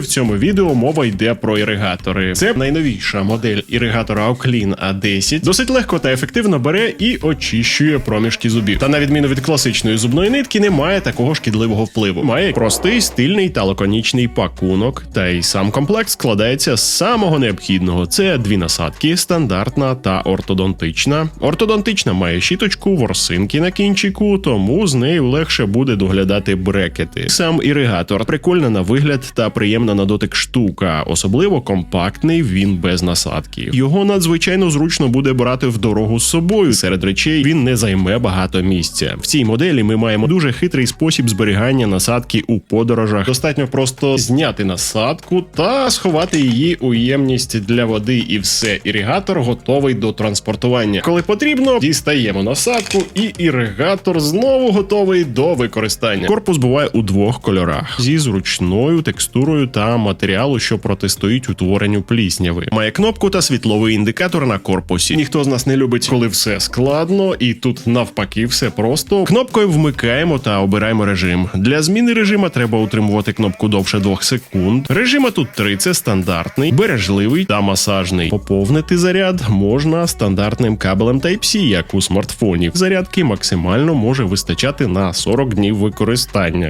В цьому відео мова йде про іригатори. Це найновіша модель іригатора Oclean A10. Досить легко та ефективно бере і очищує проміжки зубів. Та на відміну від класичної зубної нитки, не має такого шкідливого впливу. Має простий, стильний та лаконічний пакунок. Та й сам комплект складається з самого необхідного: це дві насадки, стандартна та ортодонтична. Ортодонтична має щіточку, ворсинки на кінчику, тому з нею легше буде доглядати брекети. Сам іригатор прикольна на вигляд та приємна на дотик штука, особливо компактний він без насадки. Його надзвичайно зручно буде брати в дорогу з собою. Серед речей він не займе багато місця. В цій моделі ми маємо дуже хитрий спосіб зберігання насадки у подорожах. Достатньо просто зняти насадку та сховати її у ємність для води, і все. Іригатор готовий до транспортування. Коли потрібно, дістаємо насадку, і іригатор знову готовий до використання. Корпус буває у двох кольорах зі зручною текстурою та матеріалу, що протистоїть утворенню плісняви. Має кнопку та світловий індикатор на корпусі. Ніхто з нас не любить, коли все складно, і тут навпаки все просто. Кнопкою вмикаємо та обираємо режим. Для зміни режима треба утримувати кнопку довше 2 секунд. Режима тут три: це стандартний, бережливий та масажний. Поповнити заряд можна стандартним кабелем Type-C, як у смартфонів. Зарядки максимально може вистачати на 40 днів використання.